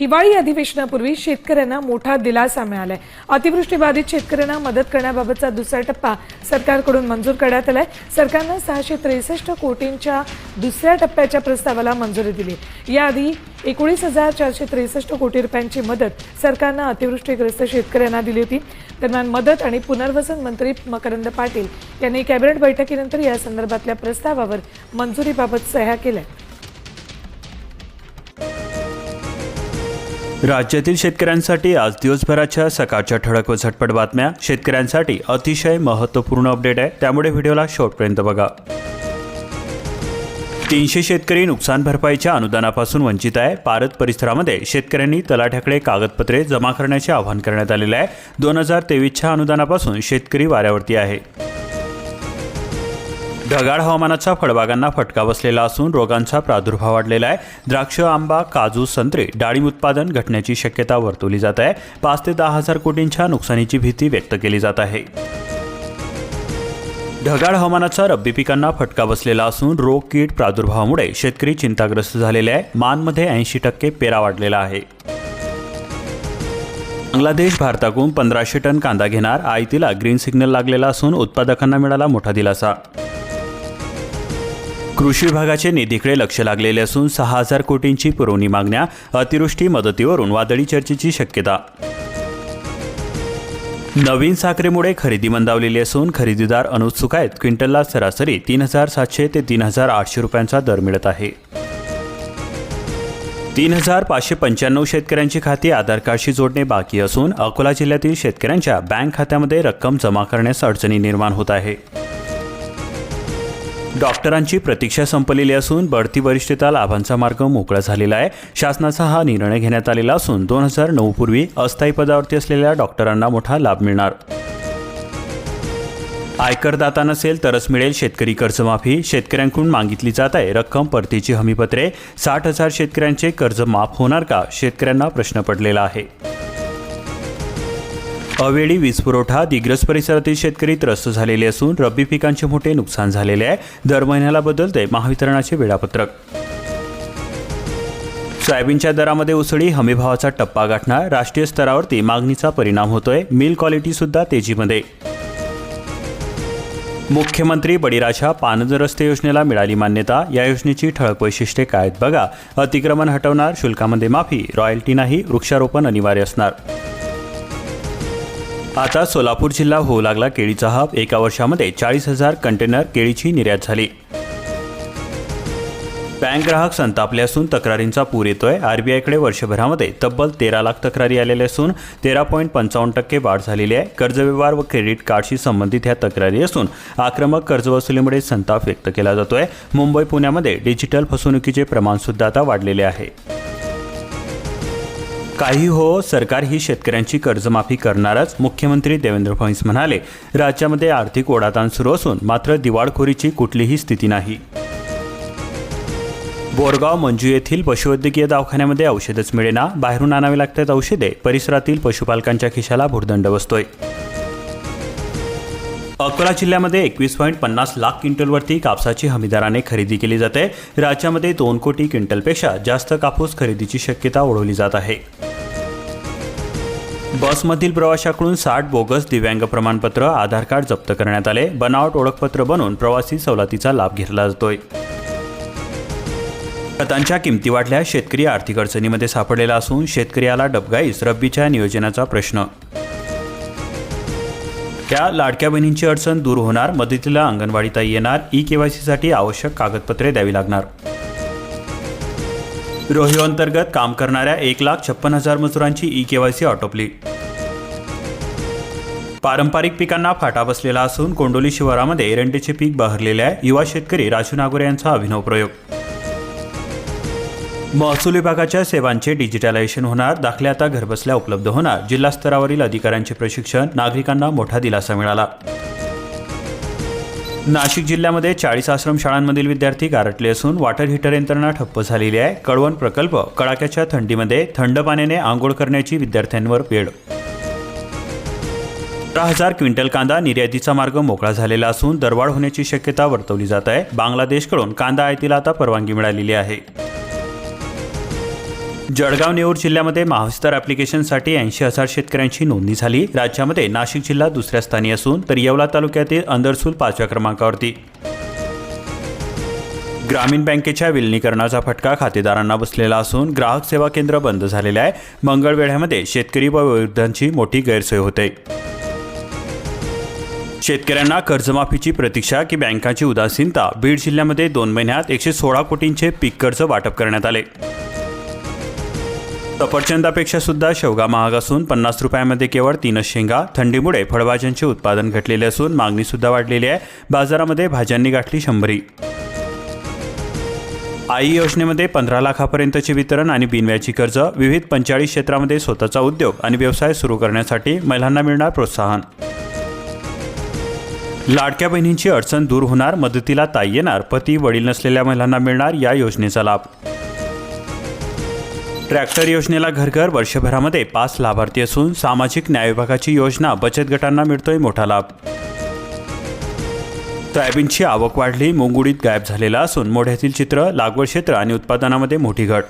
हिवाळी अधिवेशनापूर्वी शेतकऱ्यांना मोठा दिलासा मिळालाय. अतिवृष्टीबाधित शेतकऱ्यांना मदत करण्याबाबतचा दुसरा टप्पा सरकारकडून मंजूर करण्यात आलाय. सरकारनं सहाशे त्रेसष्ट कोटींच्या दुसऱ्या टप्प्याच्या प्रस्तावाला मंजुरी दिली. याआधी एकोणीस हजार चारशे त्रेसष्ट कोटी रुपयांची मदत सरकारनं अतिवृष्टीग्रस्त शेतकऱ्यांना दिली होती. दरम्यान मदत आणि पुनर्वसन मंत्री मकरंद पाटील यांनी कॅबिनेट बैठकीनंतर या संदर्भातल्या प्रस्तावावर मंजुरीबाबत सह्या केल्या. राज्यातील शेतकऱ्यांसाठी आज दिवसभराच्या सकाळच्या ठळक व झटपट बातम्या. शेतकऱ्यांसाठी अतिशय महत्त्वपूर्ण अपडेट आहे. त्यामुळे व्हिडिओला शेवटपर्यंत बघा. तीनशे शेतकरी नुकसान भरपाईच्या अनुदानापासून वंचित आहे. पारत परिसरामध्ये शेतकऱ्यांनी तलाठ्याकडे कागदपत्रे जमा करण्याचे आवाहन करण्यात आलेले आहे. दोन हजार तेवीसच्या अनुदानापासून शेतकरी वाऱ्यावरती आहे. ढगाळ हवामानाचा फळबागांना फटका बसलेला असून रोगांचा प्रादुर्भाव वाढलेला आहे. द्राक्ष आंबा काजू संत्रे डाळिंब उत्पादन घटण्याची शक्यता वर्तवली जात आहे. पाच ते दहा हजार कोटींच्या नुकसानीची भीती व्यक्त केली जात आहे. ढगाळ हवामानाचा रब्बी पिकांना फटका बसलेला असून रोग कीड प्रादुर्भावामुळे शेतकरी चिंताग्रस्त झालेले आहे. मानमध्ये ऐंशी टक्के पेरा वाढलेला आहे. बांगलादेश भारताकडून पंधराशे टन कांदा घेणार आयतीला ग्रीन सिग्नल लागलेला असून उत्पादकांना मिळाला मोठा दिलासा. कृषी विभागाचे निधीकडे लक्ष लागलेले असून सहा हजार कोटींची पुरवणी मागण्या अतिवृष्टी मदतीवरून वादळी चर्चेची शक्यता. नवीन साखरेमुळे खरेदी मंदावलेली असून खरेदीदार अनुत्सुक आहेत. क्विंटलला सरासरी तीन हजार सातशे ते तीन हजार आठशे रुपयांचा दर मिळत आहे. तीन हजार पाचशे पंच्याण्णव शेतकऱ्यांची खाती आधार कार्डशी जोडणे बाकी असून अकोला जिल्ह्यातील शेतकऱ्यांच्या बँक खात्यामध्ये रक्कम जमा करण्यास अडचणी निर्माण होत आहे. डॉक्टरांची प्रतीक्षा संपलेली असून बढती वरिष्ठता लाभांचा मार्ग मोकळा झालेला आहे. शासनाचा हा निर्णय घेण्यात आलेला असून दोन हजार नऊ पूर्वी अस्थायी पदावरती असलेल्या डॉक्टरांना मोठा लाभ मिळणार. आयकरदाता नसेल तरच मिळेल शेतकरी कर्जमाफी. शेतकऱ्यांकडून मागितली जात आहे. रक्कम परतीची हमीपत्रे साठ हजार शेतकऱ्यांचे कर्ज माफ होणार का? शेतकऱ्यांना प्रश्न पडलेला आहे. अवेळी वीज पुरवठा दिग्रस परिसरातील शेतकरी त्रस्त झालेले असून रब्बी पिकांचे मोठे नुकसान झालेले आहे. दर महिन्याला बदलते महावितरणाचे वेळापत्रक. सोयाबीनच्या दरामध्ये उसळी हमीभावाचा टप्पा गाठणार राष्ट्रीय स्तरावरती मागणीचा परिणाम होतोय. मिल क्वालिटी सुद्धा तेजीमध्ये. मुख्यमंत्री बळीराजा पानद रस्ते योजनेला मिळाली मान्यता. या योजनेची ठळक वैशिष्ट्ये काय आहेत बघा. अतिक्रमण हटवणार शुल्कामध्ये माफी रॉयल्टी नाही वृक्षारोपण अनिवार्य असणार. आता सोलापूर जिल्हा होऊ लागला केळीचा हब एका वर्षामध्ये चाळीस हजार कंटेनर केळीची निर्यात झाली. बँक ग्राहक संतापले असून तक्रारींचा पूर येतोय. आरबीआयकडे वर्षभरामध्ये तब्बल तेरा लाख तक्रारी आलेल्या असून तेरा पॉईंट पंचावन्न टक्के वाढ झालेली आहे. कर्जव्यवहार व क्रेडिट कार्डशी संबंधित ह्या तक्रारी असून आक्रमक कर्जवसुलीमुळे संताप व्यक्त केला जातोय. मुंबई पुण्यामध्ये डिजिटल फसवणुकीचे प्रमाणसुद्धा आता वाढलेले आहे. काही हो सरकार ही शेतकऱ्यांची कर्जमाफी करणारच मुख्यमंत्री देवेंद्र फडणवीस म्हणाले. राज्यामध्ये आर्थिक ओढाताण सुरू असून मात्र दिवाळखोरीची कुठलीही स्थिती नाही. बोरगाव मंजू येथील पशुवैद्यकीय दवाखान्यामध्ये औषधच मिळेना. बाहेरून आणावे लागतात औषधे. परिसरातील पशुपालकांच्या खिशाला भुर्दंड बसतोय. अकोला जिल्ह्यामध्ये एकवीस पॉईंट पन्नास लाख क्विंटलवरती कापसाची हमीदाराने खरेदी केली जाते. राज्यामध्ये दोन कोटी क्विंटलपेक्षा जास्त कापूस खरेदीची शक्यता ओढवली जात आहे. बसमधील प्रवाशाकडून साठ बोगस दिव्यांग प्रमाणपत्र आधार कार्ड जप्त करण्यात आले. बनावट ओळखपत्र बनवून प्रवासी सवलतीचा लाभ घेतला जातोय. खतांच्या किमती वाढल्या. शेतकरी आर्थिक अडचणीमध्ये सापडलेला असून शेतकऱ्याला डबगाईस रब्बीच्या नियोजनाचा प्रश्न. त्या लाडक्या बहिणींची अडचण दूर होणार. मदतीला अंगणवाडीताई येणार. ई केवायसीसाठी आवश्यक कागदपत्रे द्यावी लागणार. रोहिओ अंतर्गत काम करणाऱ्या एक लाख छप्पन हजार मजुरांची ई केवायसी ऑटोपली पारंपरिक पिकांना फाटा बसलेला असून कोंडोली शिवारामध्ये एरंडीचे पीक बहरलेले आहे. युवा शेतकरी राजू नागोरे यांचा अभिनव प्रयोग. महसूल विभागाच्या सेवांचे डिजिटलायझेशन होणार दाखले आता घरबसल्या उपलब्ध होणार. जिल्हा स्तरावरील अधिकाऱ्यांचे प्रशिक्षण नागरिकांना मोठा दिलासा मिळाला. नाशिक जिल्ह्यामध्ये चाळीस आश्रमशाळांमधील विद्यार्थी गारटले असून वॉटर हीटर यंत्रणा ठप्प झालेली आहे. कळवण प्रकल्प कडाक्याच्या थंडीमध्ये थंड पाण्याने आंघोळ करण्याची विद्यार्थ्यांवर वेळ. अठरा हजार क्विंटल कांदा निर्यातीचा मार्ग मोकळा झालेला असून दरवाढ होण्याची शक्यता वर्तवली जात आहे. बांगलादेशकडून कांदा आयातीला आता परवानगी मिळालेली आहे. जळगाव नेऊर जिल्ह्यामध्ये महाविस्तार ॲप्लिकेशनसाठी ऐंशी हजार शेतकऱ्यांची नोंदणी झाली. राज्यामध्ये नाशिक जिल्हा दुसऱ्या स्थानी असून तर येवला तालुक्यातील अंदरसूल पाचव्या क्रमांकावरती. ग्रामीण बँकेच्या विलिनीकरणाचा फटका खातेदारांना बसलेला असून ग्राहक सेवा केंद्र बंद झालेले आहे. मंगळवेढ्यामध्ये शेतकरी व विरुद्धांची मोठी गैरसोय होते. शेतकऱ्यांना कर्जमाफीची प्रतीक्षा की बँकांची उदासीनता बीड जिल्ह्यामध्ये दोन महिन्यात एकशे सोळा कोटींचे पीक कर्ज वाटप करण्यात आले. सफरचंदापेक्षा सुद्धा शेवगा महाग असून पन्नास रुपयामध्ये केवळ तीनच शेंगा थंडीमुळे फळभाज्यांचे उत्पादन घटलेले असून मागणी सुद्धा वाढलेली आहे. बाजारामध्ये भाज्यांनी गाठली शंभरी. आई योजनेमध्ये पंधरा लाखापर्यंतचे वितरण आणि बिनव्याची कर्ज विविध पंचाळीस क्षेत्रामध्ये स्वतःचा उद्योग आणि व्यवसाय सुरू करण्यासाठी महिलांना मिळणार प्रोत्साहन. लाडक्या बहिणींची अडचण दूर होणार मदतीला ताई येणार पती वडील नसलेल्या महिलांना मिळणार या योजनेचा लाभ. ट्रॅक्टर योजनेला घर घर वर्षभरामध्ये पाच लाभार्थी असून सामाजिक न्याय विभागाची योजना बचत गटांना मिळतोय मोठा लाभ. सोयाबीनची आवक वाढली मुंगुडीत गायब झालेला असून मोढ्यातील चित्र लागवड क्षेत्र आणि उत्पादनामध्ये मोठी घट.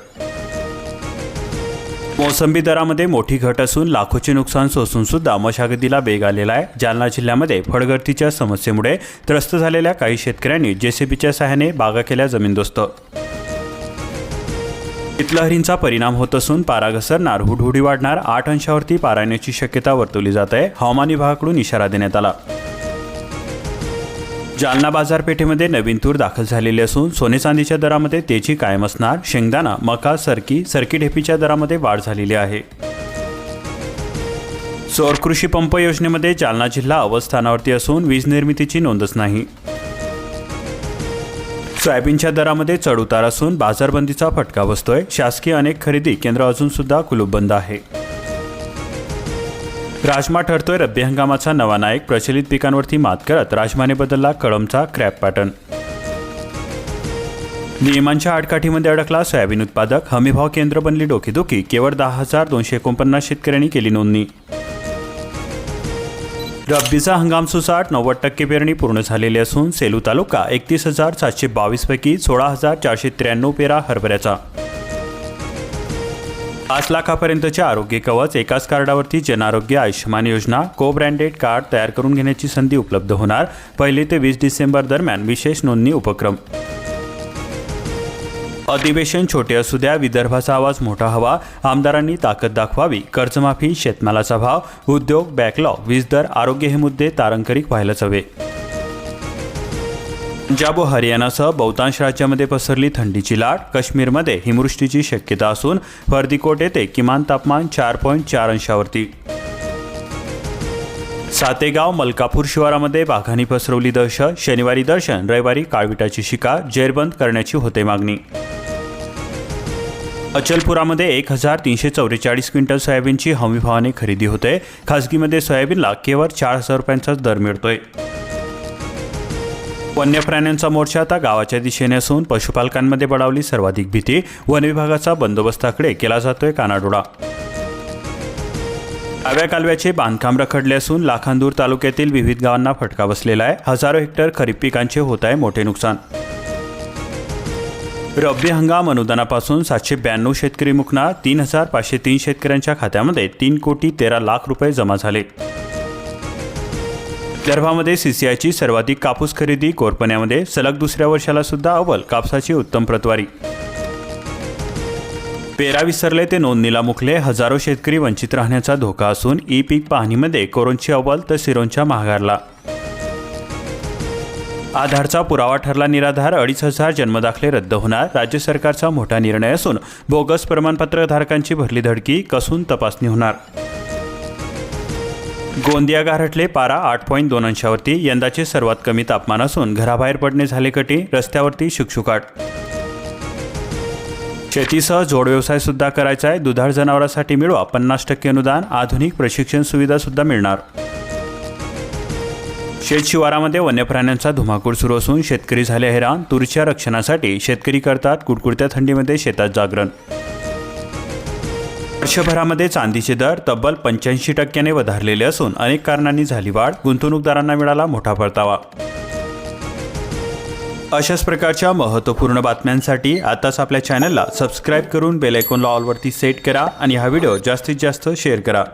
मोसंबी दरामध्ये मोठी घट असून लाखोचे नुकसान सोसून सुद्धा मशागतीला वेग आलेला आहे. जालना जिल्ह्यामध्ये फळगळतीच्या समस्येमुळे त्रस्त झालेल्या काही शेतकऱ्यांनी जेसीबीच्या सहाय्याने बागा केल्या जमीनदोस्त. शीतलहरींचा परिणाम होत असून पारा घसरणार हुडहुडी वाढणार आठ अंशावरती पारा येण्याची शक्यता वर्तवली जात आहे. हवामान विभागाकडून इशारा देण्यात आला. जालना बाजारपेठेमध्ये नवीन तूर दाखल झालेली असून सोने चांदीच्या दरामध्ये तेजी कायम असणार. शेंगदाणा मका सरकी सरकी ढेपीच्या दरामध्ये वाढ झालेली आहे. सौर कृषी पंप योजनेमध्ये जालना जिल्हा अवस्थानावरती असून वीज निर्मितीची नोंदच नाही. सोयाबीनच्या दरामध्ये चढउतार असून बाजारबंदीचा फटका बसतोय. शासकीय अनेक खरेदी केंद्र अजून सुद्धा कुलूप बंद आहे. राजमा ठरतोय रब्बी हंगामाचा नवा नायक प्रचलित पिकांवरती मात करत राजमाने बदलला कळमचा क्रॅप पॅटर्न. नियमांच्या आडकाठीमध्ये अडकला सोयाबीन उत्पादक. हमीभाव केंद्र बनली डोकेदुखी. केवळ दहा हजार दोनशे एकोणपन्नास शेतकऱ्यांनी केली नोंदणी. रब्बीचा हंगाम सुसाट नव्वद टक्के पेरणी पूर्ण झालेली असून सेलू तालुका एकतीस हजार सातशे बावीस पैकी सोळा हजार चारशे त्र्याण्णव पेरा हरभऱ्याचा. पाच लाखापर्यंतचे आरोग्य कवच एकाच कार्डावरती जनआरोग्य आयुष्यमान योजना को ब्रँडेड कार्ड तयार करून घेण्याची संधी उपलब्ध होणार पहिले ते वीस डिसेंबर दरम्यान विशेष नोंदणी उपक्रम. अधिवेशन छोटे असू द्या विदर्भाचा आवाज मोठा हवा आमदारांनी ताकद दाखवावी कर्जमाफी शेतमालाचा भाव उद्योग बॅकलॉग वीज दर आरोग्य हे मुद्दे तारंकरिक व्हायलाच हवे. पंजाब व हरियाणासह बहुतांश राज्यामध्ये पसरली थंडीची लाट काश्मीरमध्ये हिमवृष्टीची शक्यता असून फर्दिकोट येथे किमान तापमान चार पॉईंट चार अंशावरती. सातेगाव मलकापूर शिवारामध्ये वाघांनी पसरवली दहशत शनिवारी दर्शन रविवारी काळविटाची शिकार जेरबंद करण्याची होते मागणी. अचलपुरामध्ये एक हजार तीनशे चौवेचाळीस क्विंटल सोयाबीनची हमीभावाने खरेदी होते. खासगीमध्ये सोयाबीनला केवळ चार हजार रुपयांचाच दर मिळतोय. वन्य प्राण्यांचा मोर्चा आता गावाच्या दिशेने असून पशुपालकांमध्ये बळावली सर्वाधिक भीती. वन विभागाचा बंदोबस्ताकडे केला जातोय कानाडोळा. डाव्या कालव्याचे बांधकाम रखडले असून लाखांदूर तालुक्यातील विविध गावांना फटका बसलेला आहे. हजारो हेक्टर खरीप पिकांचे होत आहे मोठे नुकसान. रब्बी हंगाम अनुदानापासून सातशे ब्याण्णव शेतकरी मुकणार तीन हजार पाचशे तीन शेतकऱ्यांच्या खात्यामध्ये तीन कोटी तेरा लाख रुपये जमा झाले. विदर्भामध्ये सीसीआयची सर्वाधिक कापूस खरेदी कोरपण्यामध्ये सलग दुसऱ्या वर्षाला सुद्धा अव्वल कापसाची उत्तम प्रतवारी. पेरा विसरले ते नोंदणीला मुकले हजारो शेतकरी वंचित राहण्याचा धोका असून ई पीक पाहणीमध्ये कोरोनची अव्वल तर सिरोंच्या महागारला आधारचा पुरावा ठरला निराधार अडीच हजार जन्मदाखले रद्द होणार राज्य सरकारचा मोठा निर्णय असून बोगस प्रमाणपत्र धारकांची भरली धडकी कसून तपासणी होणार. गोंदिया गारठले पारा आठ पॉईंट दोन अंशावरती यंदाचे सर्वात कमी तापमान असून घराबाहेर पडणे झाले कठी रस्त्यावरती शुकशुकाट. शेतीसह जोडव्यवसाय सुद्धा करायचा आहे दुधाळ जनावरांसाठी मिळवा पन्नास टक्के अनुदान आधुनिक प्रशिक्षण सुविधा सुद्धा मिळणार. शेत शिवारामध्ये वन्य प्राण्यांचा धुमाकूळ सुरू असून शेतकरी झाले हैराण. तुरीच्या रक्षणासाठी शेतकरी करतात कुडकुडत्या थंडीमध्ये शेतात जागरण. वर्षभरामध्ये चांदीचे दर तब्बल पंच्याऐंशी टक्क्याने वधारलेले असून अनेक कारणांनी झाली वाढ. गुंतवणूकदारांना मिळाला मोठा परतावा. अशाच प्रकारच्या महत्त्वपूर्ण बातम्यांसाठी आताच आपल्या चॅनलला सबस्क्राईब करून बेलायकॉनला ऑलवरती सेट करा आणि हा व्हिडिओ जास्तीत जास्त शेअर करा.